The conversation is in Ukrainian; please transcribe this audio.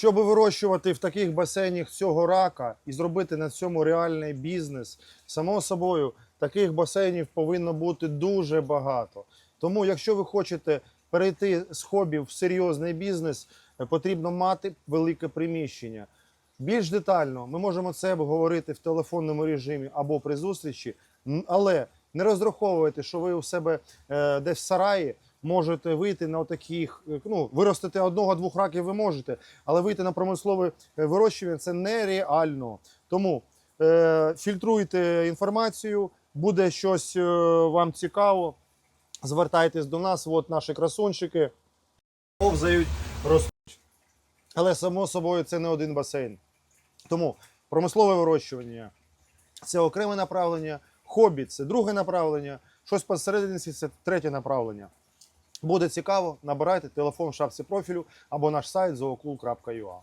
Щоб вирощувати в таких басейнах цього рака і зробити на цьому реальний бізнес, само собою таких басейнів повинно бути дуже багато. Тому, якщо ви хочете перейти з хобі в серйозний бізнес, е, потрібно мати велике приміщення. Більш детально ми можемо це обговорити в телефонному режимі або при зустрічі, але не розраховуйте, що ви у себе е, десь в сараї можете вийти на таких, ну, виростити одного-двох раків ви можете, але вийти на промислове е, вирощування це нереально. Тому е, фільтруйте інформацію, буде щось е, вам цікаво. Звертайтесь до нас, от наші красунчики повзають, ростуть. Але само собою це не один басейн. Тому промислове вирощування це окреме направлення, хобі це друге направлення, щось посередині це третє направлення. Буде цікаво, набирайте телефон в шапці профілю або наш сайт zoocool.ua.